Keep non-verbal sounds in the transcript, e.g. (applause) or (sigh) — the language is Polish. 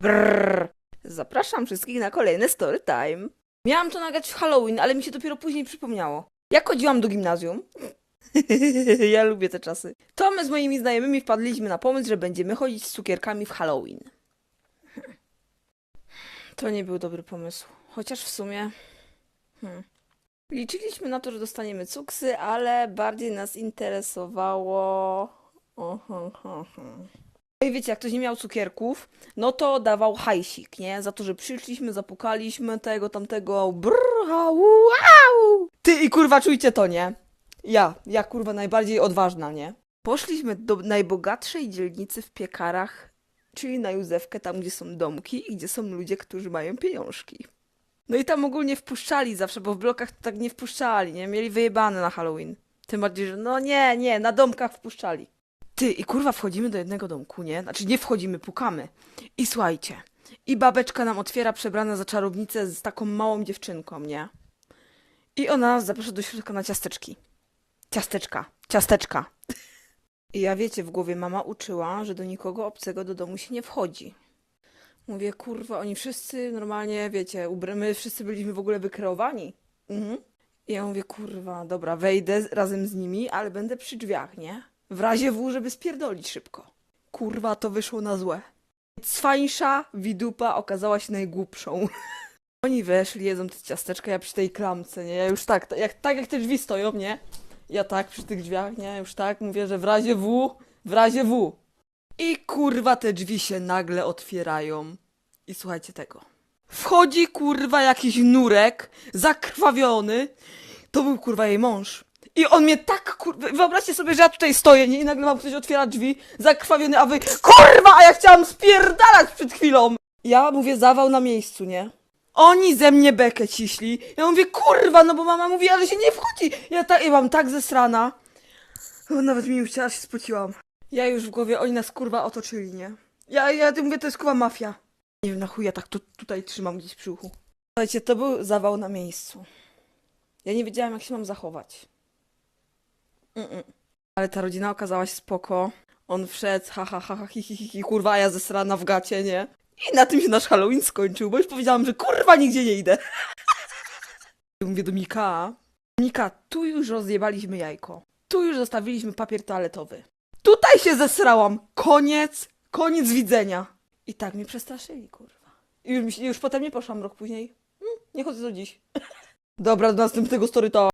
Brrr. Zapraszam wszystkich na kolejny story time. Miałam to nagrać w Halloween, ale mi się dopiero później przypomniało. Jak chodziłam do gimnazjum, (laughs) ja lubię te czasy, to my z moimi znajomymi wpadliśmy na pomysł, że będziemy chodzić z cukierkami w Halloween. (laughs) To nie był dobry pomysł. Chociaż w sumie... Hmm. Liczyliśmy na to, że dostaniemy cuksy, ale bardziej nas interesowało... Oho, ho, ho. I wiecie, jak ktoś nie miał cukierków, no to dawał hajsik, nie? Za to, że przyszliśmy, zapukaliśmy tego, tamtego, brrr, wow! Ty i kurwa czujcie to, nie? Ja, ja kurwa najbardziej odważna, nie? Poszliśmy do najbogatszej dzielnicy w piekarach, czyli na Józefkę, tam gdzie są domki i gdzie są ludzie, którzy mają pieniążki. No i tam ogólnie wpuszczali zawsze, bo w blokach to tak nie wpuszczali, nie? Mieli wyjebane na Halloween. Tym bardziej, że no nie, nie, na domkach wpuszczali. Ty, i kurwa wchodzimy do jednego domku, nie? Znaczy nie wchodzimy, pukamy. I słuchajcie, i babeczka nam otwiera przebrana za czarownicę z taką małą dziewczynką, nie? I ona nas zaprasza do środka na ciasteczki. Ciasteczka, ciasteczka. I ja wiecie, w głowie mama uczyła, że do nikogo obcego do domu się nie wchodzi. Mówię, kurwa, oni wszyscy normalnie, wiecie, my wszyscy byliśmy w ogóle wykreowani. Mhm. I ja mówię, kurwa, dobra, wejdę razem z nimi, ale będę przy drzwiach, nie? W razie W, żeby spierdolić szybko. Kurwa, to wyszło na złe. Cwańsza widupa okazała się najgłupszą. (laughs) Oni weszli, jedzą te ciasteczka, ja przy tej klamce, nie? Ja już tak, jak, tak jak te drzwi stoją, nie? Ja tak przy tych drzwiach, nie? Już tak mówię, że w razie W, w razie W. I kurwa te drzwi się nagle otwierają. I słuchajcie tego. Wchodzi kurwa jakiś nurek, zakrwawiony. To był kurwa jej mąż. I on mnie tak kurwa. Wyobraźcie sobie, że ja tutaj stoję, nie? I nagle mam ktoś otwiera drzwi, zakrwawiony, a wy. Kurwa, a ja chciałam spierdalać przed chwilą! Ja mówię zawał na miejscu, nie? Oni ze mnie bekę ciśli. Ja mówię, kurwa, no bo mama mówi, ale się nie wchodzi. Ja, ta, ja mam tak zesrana. O, nawet mi już ciała się spociłam. Ja już w głowie, oni nas kurwa otoczyli, nie? Ja, ja mówię, to jest kurwa mafia. Nie wiem, na chuj ja tak tu, tutaj trzymam gdzieś przy uchu. Słuchajcie, to był zawał na miejscu. Ja nie wiedziałam, jak się mam zachować. Mm-mm. Ale ta rodzina okazała się spoko. On wszedł, ha, ha, ha, ha hi, hi, hi, hi, kurwa, ja zesrana w gacie, nie? I na tym się nasz Halloween skończył, bo już powiedziałam, że kurwa nigdzie nie idę. (laughs) Mówię do Mika. Mika, tu już rozjebaliśmy jajko. Tu już zostawiliśmy papier toaletowy. Tutaj się zesrałam. Koniec, koniec widzenia. I tak mnie przestraszyli, kurwa. I już, już potem nie poszłam rok później. Hmm, nie chodzę do dziś. (laughs) Dobra, do następnego story to.